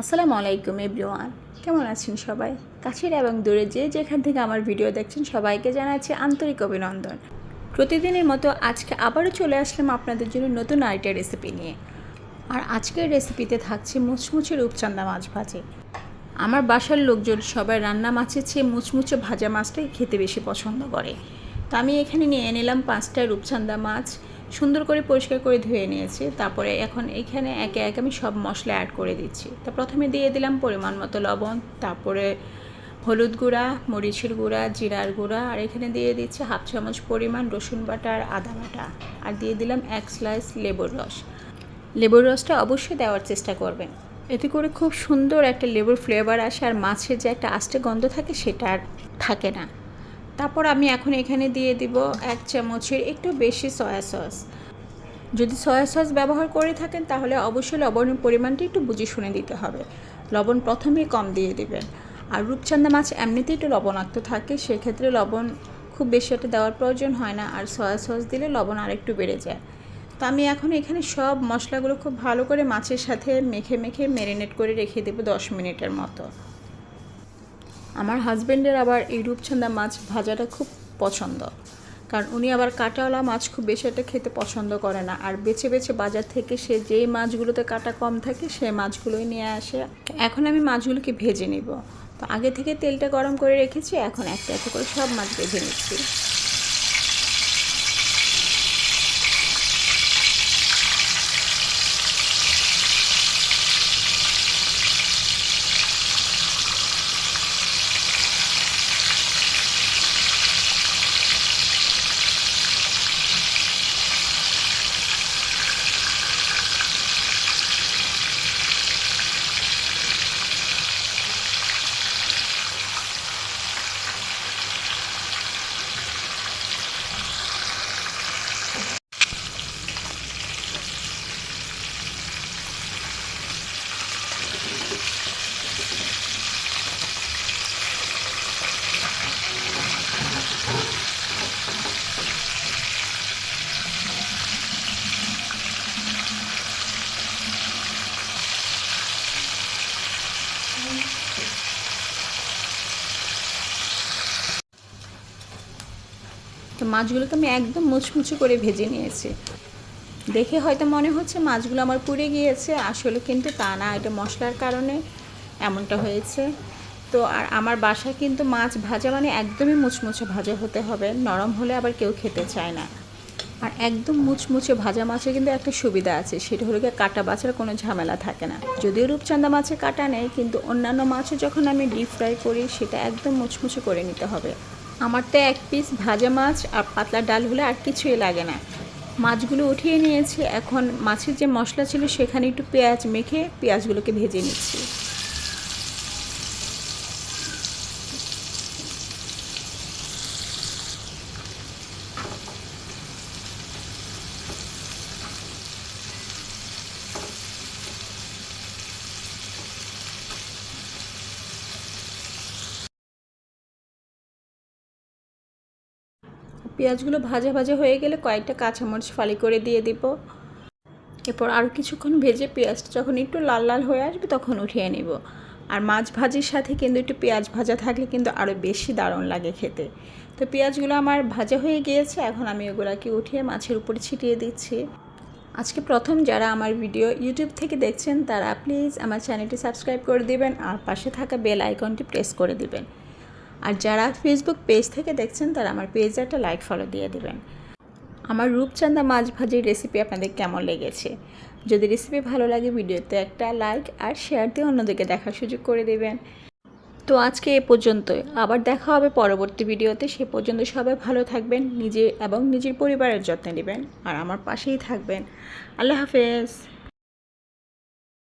আসসালামু আলাইকুম এভরিওয়ান। কেমন আছেন সবাই? কাছের এবং দূরে যে যেখান থেকে আমার ভিডিও দেখছেন সবাইকে জানাচ্ছি আন্তরিক অভিনন্দন। প্রতিদিনের মতো আজকে আবারও চলে আসলাম আপনাদের জন্য নতুন আরেকটা রেসিপি নিয়ে। আর আজকের রেসিপিতে থাকছে মুচমুচে রূপচান্দা মাছ ভাজি। আমার বাসার লোকজন সবাই রান্না মাছের চেয়ে মুচমুচে ভাজা মাছটাই খেতে বেশি পছন্দ করে। তো আমি এখানে নিয়ে নিলাম পাঁচটা রূপচান্দা মাছ সুন্দর করে পরিষ্কার করে ধুয়ে নিয়েছি। তারপরে এখন এখানে একে একে আমি সব মশলা অ্যাড করে দিচ্ছি। তা প্রথমে দিয়ে দিলাম পরিমাণ মতো লবণ, তারপরে হলুদ গুঁড়া, মরিচের গুঁড়া, জিরার গুঁড়া, আর এখানে দিয়ে দিচ্ছি হাফ চামচ পরিমাণ রসুন বাটা আর আদা বাটা। আর দিয়ে দিলাম এক স্লাইস লেবুর রস। লেবুর রসটা অবশ্যই দেওয়ার চেষ্টা করবেন। এতে করে খুব সুন্দর একটা লেবুর ফ্লেভার আসে, আর মাছের যে একটা আস্তে গন্ধ থাকে সেটা আর থাকে না। তারপর আমি এখন এখানে দিয়ে দিব এক চামচের একটু বেশি সয়া সস যদি সয়া সস ব্যবহার করে থাকেন, তাহলে অবশ্যই লবণের পরিমাণটা একটু বুঝে শুনে দিতে হবে। লবণ প্রথমেই কম দিয়ে দিবেন। আর রূপচান্দা মাছ এমনিতেই একটু লবণাক্ত থাকে, সেক্ষেত্রে লবণ খুব বেশি একটা দেওয়ার প্রয়োজন হয় না, আর সয়া সস দিলে লবণ আর একটু বেড়ে যায়। তো আমি এখন এখানে সব মশলাগুলো খুব ভালো করে মাছের সাথে মেখে মেখে ম্যারিনেট করে রেখে দেবো দশ মিনিটের মতো। আমার হাজব্যান্ডের আবার এই রূপছন্দা মাছ ভাজাটা খুব পছন্দ। কারণ উনি আবার কাঁটাওয়ালা মাছ খুব বেশি একটা খেতে পছন্দ করে না। আর বেছে বেছে বাজার থেকে সে যেই মাছগুলোতে কাটা কম থাকে সেই মাছগুলোই নিয়ে আসে। এখন আমি মাছগুলোকে ভেজে নিব। তো আগে থেকে তেলটা গরম করে রেখেছি, এখন একটা একটা করে সব মাছ ভেজে নিচ্ছি। তো মাছগুলোকে আমি একদম মুচমুচে করে ভেজে নিয়েছি। দেখে হয়তো মনে হচ্ছে মাছগুলো আমার পুড়ে গিয়েছে, আসলে কিন্তু তা না, এটা মশলার কারণে এমনটা হয়েছে। তো আর আমার বাসায় কিন্তু মাছ ভাজা মানে একদমই মুচমুচে ভাজা হতে হবে, নরম হলে আবার কেউ খেতে চায় না। আর একদম মুচমুচে ভাজা মাছের কিন্তু একটা সুবিধা আছে, সেটা হলো গিয়ে কাটা বাছার কোনো ঝামেলা থাকে না। যদিও রূপচান্দা মাছে কাটা নেই, কিন্তু অন্যান্য মাছে যখন আমি ডিপ ফ্রাই করি, সেটা একদম মুচমুচে করে নিতে হবে। আমার তো এক পিস ভাজা মাছ আর পাতলা ডাল হলে আর কিছুই লাগে না। মাছগুলো উঠিয়ে নিয়েছি, এখন মাছের যে মশলা ছিল সেখানে একটু পেঁয়াজ মেখে পেঁয়াজগুলোকে ভেজে নিচ্ছি। পেঁয়াজগুলো ভাজা ভাজা হয়ে গেলে কয়েকটা কাঁচামরিচ ফালি করে দিয়ে দিব। এরপর আরও কিছুক্ষণ ভেজে পেঁয়াজটা যখন একটু লাল লাল হয়ে আসবে তখন উঠিয়ে নিব। আর মাছ ভাজির সাথে কিন্তু একটু পেঁয়াজ ভাজা থাকলে কিন্তু আরও বেশি দারুণ লাগে খেতে। তো পেঁয়াজগুলো আমার ভাজা হয়ে গিয়েছে, এখন আমি ওগুলোকে উঠিয়ে মাছের উপরে ছিটিয়ে দিচ্ছি। আজকে প্রথম যারা আমার ভিডিও ইউটিউব থেকে দেখছেন, তারা প্লিজ আমার চ্যানেলটি সাবস্ক্রাইব করে দিবেন আর পাশে থাকা বেল আইকনটি প্রেস করে দিবেন। আর যারা ফেসবুক পেজ থেকে দেখছেন, তারা আমার পেজে একটা লাইক ফলো দিয়ে দেবেন। আমার রূপচান্দা মাছ ভাজির রেসিপি আপনাদের কেমন লেগেছে? যদি রেসিপি ভালো লাগে, ভিডিওতে একটা লাইক আর শেয়ার দিয়ে অন্যদেরকে দেখার সুযোগ করে দেবেন। তো আজকে এ পর্যন্তই। আবার দেখা হবে পরবর্তী ভিডিওতে। সে পর্যন্ত সবাই ভালো থাকবেন, নিজে এবং নিজের পরিবারের যত্ন নেবেন। আর আমার পাশেই থাকবেন। আল্লাহ হাফেজ।